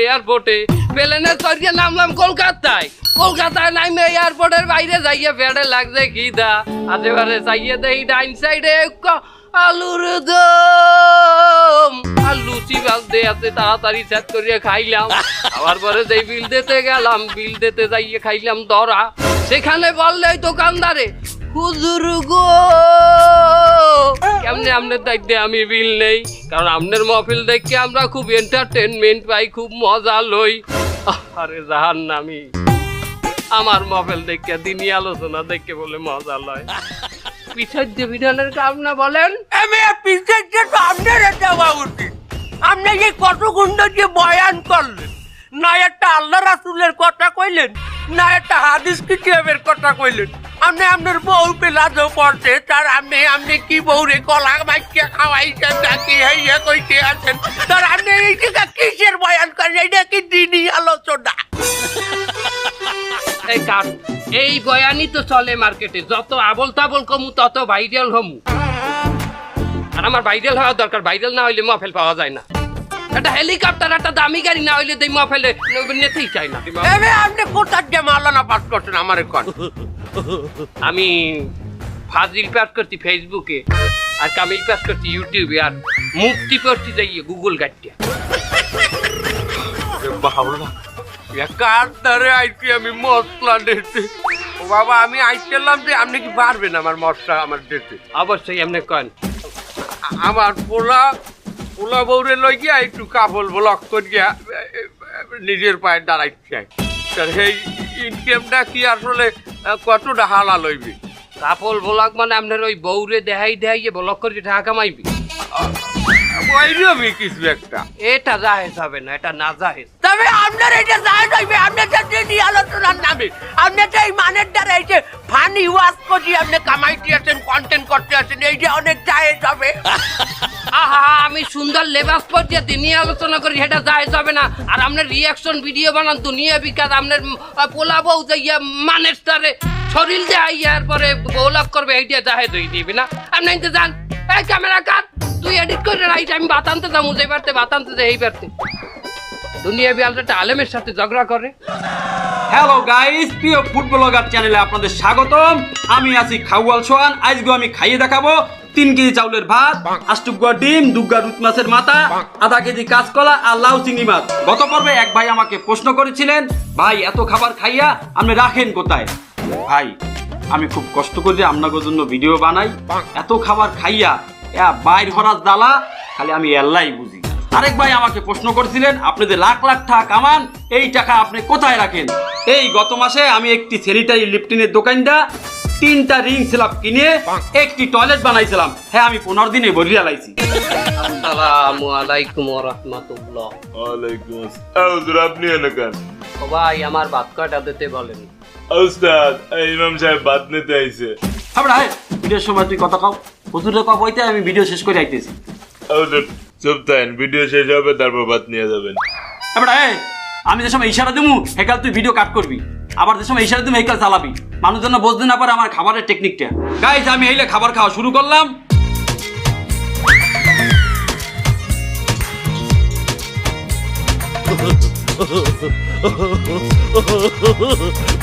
এয়ারপোর্টে নামলাম কলকাতায়। কলকাতায় নামে এয়ারপোর্টের বাইরে লাগছে ডাইন সাইডে লুচি আছে, তাড়াতাড়ি সেট করিয়ে খাইলাম। আবার পরে যেই বিল দিতে গেলাম, বিল দিতে যাইয়ে খাইলাম দরা। সেখানে বললে দোকানদারে হুজুর গো। কেমনে আপনার দায়িত্বে আমি বিল নেই? কারণ আপনার মহফিল দেখে আমরা খুব এন্টারটেনমেন্ট পাই খুব মজা লই। আরে জাহান নামি আমার মহফিল দেখে দিনই আলোচনা দেখে বলে মজা লয়। পিছের যে বিধানের কাম না বলেন? আমি পিসের যে আপনার দেওয়া উচিত। আপনি যে কত গুণ্ড যে বয়ান করলেন না একটা আল্লাহ রাসুলের কথা কইলেন না একটা হাদিস কিতাবের কথা কইলেন আপনি আপনার বউ পেলাজও পড়ছে তার আপনি আপনি কি বউরে কলা মাইকে খাওয়াইছেন নাকি? হইয়া কইতে আছেন। তার আপনি এই জায়গা কিসের বয়ান করেন এইটা কি দিনই আলোচনা? এই কার এই বয়ানই তো চলে মার্কেটে। যত আবল তাবল কমু তত ভাইরাল হমু। আর আমার ভাইরাল হওয়া দরকার। ভাইরাল না হইলে মহফেল পাওয়া যায় না। একটা হেলিকপ্টার একটা দামি গাড়ি না হইলে দেই মহফেলে নিতেই চাই না। আপনি কোথার যে মালানা পাস করছেন আমারে কন? আমি ফাজিল পাস করছি ফেসবুকে আর কামিল পাস করছি ইউটিউবে আর মুক্তি করছি যাইয়ে গুগল গাড়িটা বাবলা দ্বারে আইছি আমি মশলা ডেতে ও বাবা আমি আইছিলাম যে আপনি কি পারবেন আমার মশলা আমার অবশ্যই কন? আমার পোলা পোলা বউরে লই গিয়া একটু ব্লক করিয়া নিজের পায়ে দাঁড়াইছে। তার সেই ইনকামটা কি আসলে আ, ডাহালা হালা লইবি? কাপল ভোলাক মানে আপনার ওই বউরে দেহাই দেহাই ব্লক করে টাকা কামাইবি ওইরকমই কিছু একটা। এটা জাহেজ হবে না এটা না জাহেজ। তবে আপনার এটা যায় যাইবে আপনার সাথে নিয়ে আলোচনার নামে আপনি তো এই মানের দ্বারা এই যে ফানি ওয়াশ করি আপনি কামাইতে আছেন কন্টেন্ট করতে আছেন অনেক হবে। আহা আমি সুন্দর লেবাস পর্যায়ে দিনই আলোচনা করি সেটা জাহেজ হবে না। আর আপনার রিয়াকশন ভিডিও বানান দুনিয়া বিকাশ আপনার পোলা বউ যাইয়া মানের স্টারে শরীর দেখাইয়ার পরে বৌলাভ করবে এইটা জাহেজ হয়ে দিবি না। আপনি যান এই ক্যামেরা কাট। তুই এডিট করে রাইট আমি বাতানতে যাব, যে পারতে বাতানতে যাই, এই পারতে দুনিয়া বিয়ালটা আলেমের সাথে ঝগড়া করে। হ্যালো গাইস প্রিয় ফুড ব্লগার চ্যানেলে আপনাদের স্বাগতম। আমি আছি খাওয়াল সোহান। আজকে আমি খাইয়ে দেখাবো তিন কেজি চাউলের ভাত আষ্টুকুয়া ডিম, দুগ্গা রুট মাছের মাথা, আধা কেজি কাঁচকলা আর লাউ চিংড়ি মাছ। গত পর্বে এক ভাই আমাকে প্রশ্ন করেছিলেন, ভাই, এত খাবার খাইয়া আপনি রাখেন কোথায়? ভাই আমি খুব কষ্ট করে আপনাদের জন্য ভিডিও বানাই। এত খাবার খাইয়া বাইর হরার জ্বালা খালি আমি এল্লাই বুঝি। আরেক ভাই আমাকে প্রশ্ন করেছিলেন আপনি যে লাখ লাখ টাকা কামান এই টাকা আপনি কোথায় রাখেন? এই গত মাসে আমি একটি স্যানিটারি লিপটিনের দোকানটা তিনটা রিং স্ল্যাব কিনে একটি টয়লেট বানাইছিলাম। হ্যাঁ আমি পনেরো দিনে বলিয়া লাইছি। আসসালামু আলাইকুম রহমতুল্লাহ। ওয়ালাইকুম আসসালাম। আপনি ভাই আমার ভাত কয়টা দিতে বলেন? উস্তাদ এই ইমাম সাহেব বাদ নিতে আইছে। আমরা হ্যাঁ ভিডিওর সময় তুই কথা কও। হুজুরের কথা বইতে আমি ভিডিও শেষ করে আইতেছি। হুজুর চুপ থাকেন ভিডিও শেষ হবে তারপর বাদ নিয়ে যাবেন। আমরা আমি যে সময় ইশারা দিমু হেকাল তুই ভিডিও কাট করবি। আবার যে সময় ইশারা দিমু হেকাল চালাবি। মানুষ যেন বুঝতে না পারে আমার খাবারের টেকনিকটা গাইজ আমি এইলে খাবার খাওয়া শুরু করলাম।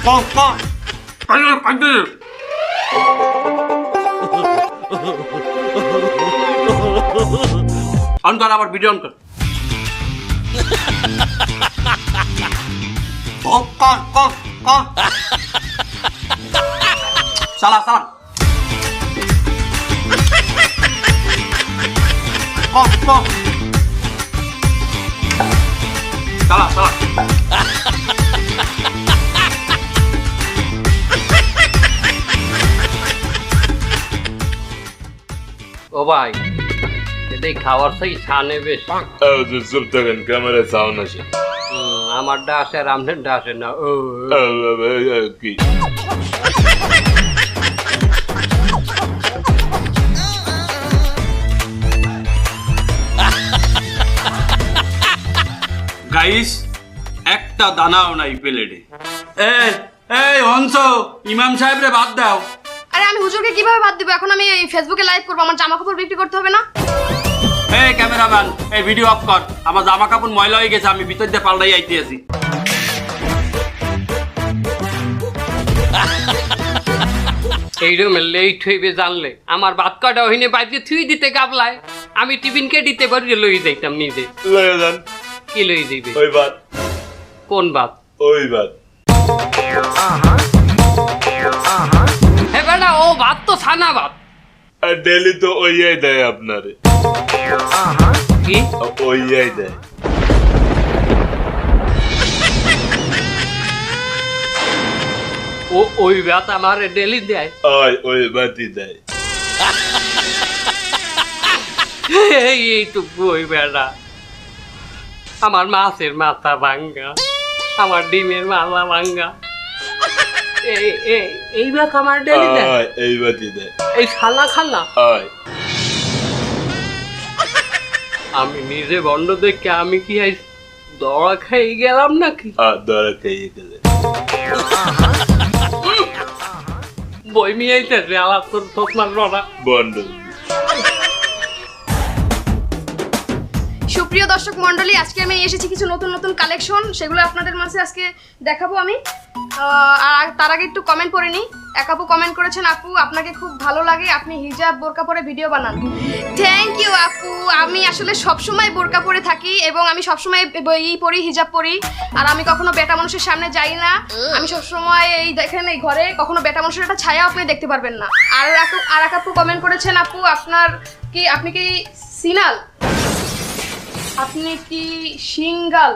কম কম কাইলে কাইলে অন কর আবার ভিডিও অন কর কম কম কম কম সালা সালা কম কম সালা সালা ও ভাই এটাই খাওয়ার সেই ছানে বেশ। চুপ থাকেন ক্যামেরা সাউন্ড আসে। হুম, আমারটা আসে আর আমনেরটা আসে না ও কি গাইস একটা দানাও নাই প্লেটে। এই এই হংস ইমাম সাহেব রে বাদ দাও। আরে আমি হুজুরকে কীভাবে বাদ দিব? এখন আমি এই ফেসবুকে লাইভ করব আমার জামা কাপড় বিক্রি করতে হবে না? এই ক্যামেরাম্যান এই ভিডিও অফ কর। আমার জামা কাপড় ময়লা হয়ে গেছে আমি ভিতর দিয়ে পাল্টাই আইতে আছি এইরকম লেট হইবে জানলে। আমার ভাত কটা হইনে বাইরে থুই দিতে গাবলায়। আমি টিফিনকে দিতে পারি লই যাইতাম নিজে। লয়ে যান। কি লই যাইবে? ওই বাদ কোন ভাত? ওই বাদ হে বেটা ও ভাত তো ছানা ভাত আর ডেলি তো ওইয়াই দেয় আপনারে। কি? ওইয়াই দেয়। ও ওই ভাত আমার ডেলি দেয়। ওই ওই বাতি দেয়। এইটুকু ওই বেড়া। আমার মাছের মাথা ভাঙ্গা আমার ডিমের মাথা ভাঙ্গা। ডেলি দেয়? এই খালা খালা? আমি নিজে বন্ধ দেখে আমি কি আই দড়া খাই গেলাম নাকি? দরা খেয়ে গেলে। বই মিয়াইতে আলাপ তোর তোমার রড়া বন্ধ। সুপ্রিয় দর্শক মণ্ডলী, আজকে আমি এসেছি কিছু নতুন নতুন কালেকশন সেগুলো আপনাদের মাঝে আজকে দেখাবো আমি। আর তার আগে একটু কমেন্ট করে নিই। এক আপু কমেন্ট করেছেন, আপু, আপনাকে খুব ভালো লাগে, আপনি হিজাব বোরকা পরে ভিডিও বানান। থ্যাংক ইউ আপু। আমি আসলে সবসময় বোরকা পরে থাকি এবং আমি সবসময় ই পরি, হিজাব পরি। আর আমি কখনো বেটা মানুষের সামনে যাই না। আমি সবসময় এই দেখেন, এই ঘরে কখনো বেটা মানুষের একটা ছায়া আপনি দেখতে পারবেন না। আর আর এক আপু কমেন্ট করেছেন, আপু, আপনার কি আপনি কি সিনাল? আপনি কি সিঙ্গাল?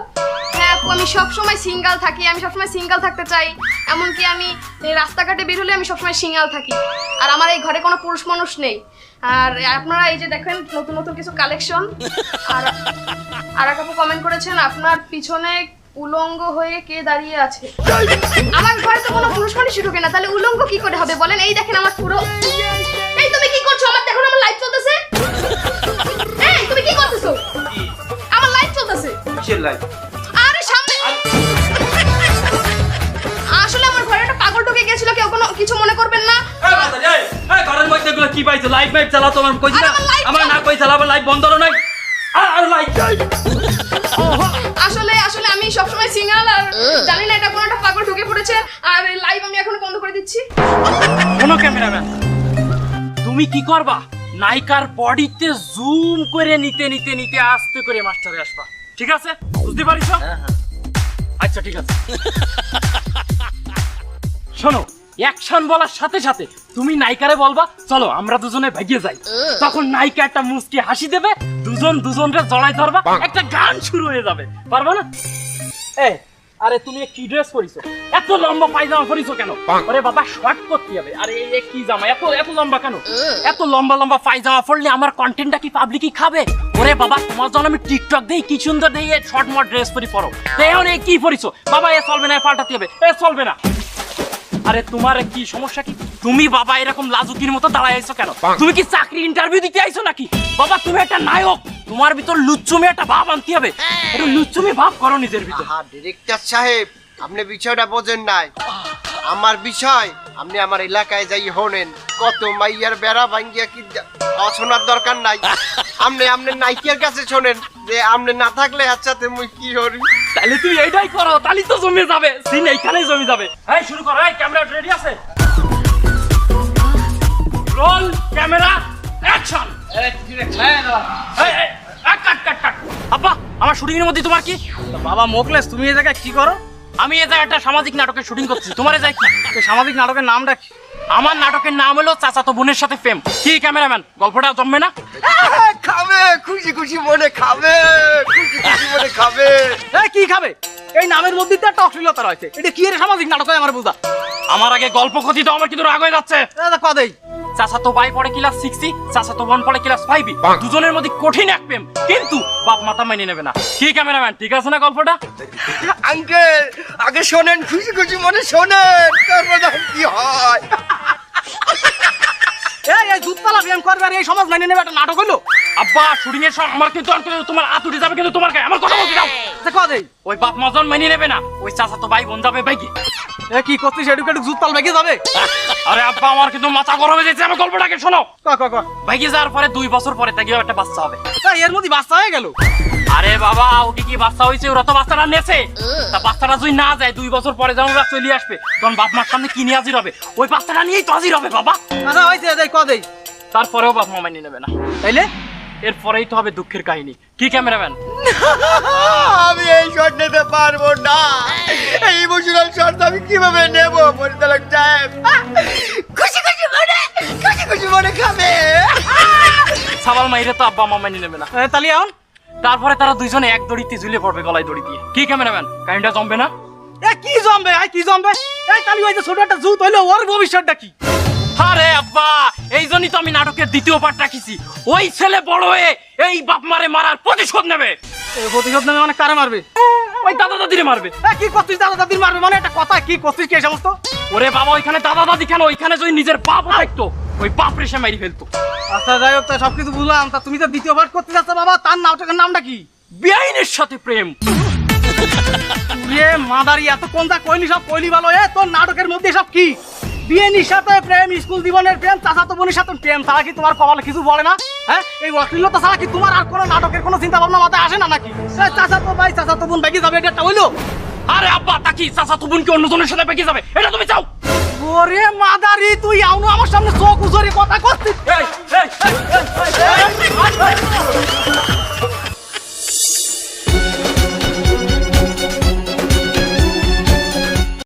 হ্যাঁ আপু, আমি সবসময় সিঙ্গাল থাকি, আমি সবসময় সিঙ্গাল থাকতে চাই। এমনকি আমি রাস্তাঘাটে বের হলে আমি সবসময় সিঙ্গাল থাকি। আর আমার এই ঘরে কোনো পুরুষ মানুষ নেই। আর আপনারা এই যে দেখেন, নতুন নতুন কিছু কালেকশন আর আর এক আপু কমেন্ট করেছেন, আপনার পিছনে উলঙ্গ হয়ে কে দাঁড়িয়ে আছে? আমার ঘরে তো কোনো পুরুষ মানুষই ঢোকে না, তাহলে উলঙ্গ কি করে হবে বলেন? এই দেখেন আমার পুরো আরে সামনে আসলে আমার ঘরে একটা পাগল ঢুকে গেছিল কেউ কোনো কিছু মনে করবেন না। ঘরের মধ্যে এগুলো কি পাইছো? তোমার কইছি না। আমার না কই বন্ধ নাই। আর লাইভ আসলে আসলে আমি সবসময় সিঙ্গেল আর জানি না এটা কোনো একটা পাগল ঢুকে পড়েছে আর লাইভ আমি এখন বন্ধ করে দিচ্ছি। কোনো ক্যামেরাম্যান তুমি কি করবা? নায়িকার বডিতে জুম করে নিতে নিতে নিতে আস্তে করে মাস্টারে আসবা। ঠিক আছে? বুঝতে পারিস আচ্ছা ঠিক আছে। শোনো অ্যাকশন বলার সাথে সাথে তুমি নায়িকারে বলবা চলো আমরা দুজনে ভেগে যাই। তখন নায়িকা একটা মুস্কি হাসি দেবে দুজন দুজনরে জড়াই ধরবা একটা গান শুরু হয়ে যাবে। পারবা না? এই আরে তুমি কি ড্রেস পরিছো? এত লম্বা পায়জামা পরিছো কেন? আরে বাবা শর্ট করতে হবে। আরে এ কি জামা? এত এত লম্বা কেন? এত লম্বা লম্বা পায়জামা পরলে আমার কন্টেন্টটা কি পাবলিকই খাবে? ওরে বাবা তোমার জন্য আমি টিকটক দেই কি সুন্দর দেই এ শর্ট মট ড্রেস পরি পরো। তো এখন এ কি পরিছো? বাবা এ চলবে না পাল্টাতে হবে। এ চলবে না। আরে তোমার কি সমস্যা কি? তুমি বাবা এরকম লাজুকির মতো দাঁড়ায় আইছো কেন? তুমি কি চাকরি ইন্টারভিউ দিতে আইছো নাকি? বাবা তুমি একটা নায়ক। তোমার ভিতর লুচ্চুমি একটা ভাব আনতে হবে। একটু লুচ্চুমি ভাব করো নিজের ভিতর। আহা ডিরেক্টর সাহেব আপনি বিষয়টা বোঝেন নাই। আমার বিষয় আপনি আমার এলাকায় যাই হনেন। কত মাইয়ার বেড়া ভাঙ্গিয়া কি অশোনার দরকার নাই। আপনি আপনি নাইকিয়ার কাছে শোনেন যে আপনি না থাকলে আচ্ছা মুই কি করি? তাহলে তুমি এইটাই করো তাহলে তো জমে যাবে। সিন এইখানেই জমে যাবে। হ্যাঁ শুরু করো। এই ক্যামেরা রেডি আছে? রোল ক্যামেরা অ্যাকশন আব্বা আমার শুটিং এর মধ্যে তোমার কি? বাবা মোকলেস তুমি এই জায়গায় কি করো? আমি এই জায়গায় একটা সামাজিক নাটকের শুটিং করছি তোমার এই জায়গায় কি? সামাজিক নাটকের নামটা কি আমার নাটকের নাম হলো চাচাতো বোনের সাথে প্রেম কি ক্যামেরাম্যান গল্পটা জমবে না? খাবে খুশি খুশি মনে খাবে খুশি খুশি মনে খাবে। কি খাবে? এই নামের মধ্যে তো একটা অশ্লীলতা রয়েছে। এটা কি এর সামাজিক নাটক হয় আমার বুঝা? আমার আগে গল্প কথি তো আমার কিন্তু রাগ হয়ে যাচ্ছে। কদেই? চাচাতো ভাই পড়ে ক্লাস সিক্সি চাচাতো বোন পড়ে ক্লাস ফাইভি দুজনের মধ্যে কঠিন এক প্রেম কিন্তু বাপ মাথা মেনে নেবে না। কি ক্যামেরাম্যান ঠিক আছে না গল্পটা? আঙ্কেল আগে শোনেন খুশি খুশি মনে শোনেন তারপর কি হয়। এই এই দুধপালা ব্যায়াম করবে আর এই সমাজ মেনে নেবে একটা নাটক হলো আব্বা শুটিং এর সময় আমার কিন্তু তোমার আতুরি যাবে কিন্তু তোমার গায়ে। আমার কথা বলতে দাও। দেখো দেই ওই বাপ মজন মেনে নেবে না। ওই চাচা তো ভাই বোন যাবে বাইকে এ কি করছিস? এটুকু একটু জুত তাল যাবে? আরে আব্বা আমার কিন্তু মাথা গরম হয়ে যাচ্ছে। আমার গল্পটাকে শোনো। ক ক ক। বাইকে যাওয়ার পরে দুই বছর পরে তাকে একটা বাচ্চা হবে? এর মধ্যে বাচ্চা হয়ে গেল। আরে বাবা ওকে কি বাচ্চা হয়েছে? ওরা তো বাচ্চাটা নেছে। তা বাচ্চাটা যদি না যায় দুই বছর পরে যখন ওরা চলে আসবে তখন বাপ মার সামনে কিনে হাজির হবে? ওই বাচ্চাটা নিয়েই তো হাজির হবে বাবা। আচ্ছা হয়েছে তারপরেও বাপ মা মানিয়ে নেবে না। তাইলে? এরপরেই তো হবে দুঃখের কাহিনী। কি ক্যামেরাম্যান? আমি এই শট নিতে পারব না। এই ইমোশনাল শট আমি কীভাবে নেব পরিচালক সাহেব? খুশি খুশি মনে খুশি খুশি মনে খাবে। সাবাল মাইরে তো আব্বা মা মানিয়ে নেবে না। এ, তালি এখন তারপরে তারা দুইজনে এক দড়িতে ঝুলে পড়বে গলায় দড়ি দিয়ে। কি ক্যামেরাম্যান? কাহিনীটা জমবে না? এ কি জমবে? আই কি জমবে? এই তালি ওই যে ছোট একটা জুত হইল ওর ভবিষ্যৎটা কি? আরে আব্বা এই জন্যই তো আমি নাটকের দ্বিতীয় পার্ট রাখিছি। ওই ছেলে বড় হয়ে এই বাপ মারে মারার প্রতিশোধ নেবে। প্রতিশোধ নেবে মানে কারে মারবে? ওই দাদা দাদিরে মারবে। কি করছিস দাদা দাদির মারবে মানে? একটা কথা কি করছিস কি সমস্ত? ওরে বাবা ওইখানে দাদা দাদি কেন? ওইখানে যদি নিজের বাপও থাকতো ওই বাপ রেসে মারি ফেলতো। আচ্ছা যাই হোক সবকিছু বুঝলাম। তা তুমি তো দ্বিতীয় পাঠ করতে যাচ্ছ বাবা তার নাটকের নামটা কি? বেআইনের সাথে প্রেম। এ মাদারি এত কোনটা কইলি সব কইলি ভালো। এ তোর নাটকের মধ্যে সব কি? বিয়েনির সাথে প্রেম স্কুল জীবনের প্রেম চাচাতো বোনের সাথে প্রেম তারা কি তোমার কপালে কিছু বলে না হ্যাঁ এই অশ্লীলতা ছাড়া কি তোমার আর কোনো নাটকের কোনো চিন্তা ভাবনা মাথায় আসে না নাকি চাচাতো ভাই চাচাতো বোন বেগে যাবে এটা হইল আরে আব্বা তাকি চাচাতো বোনকে অন্যজনের সাথে বেগে যাবে এটা তুমি চাও ওরে মাদারি তুই আউনো আমার সামনে চোখ উজরে কথা করছিস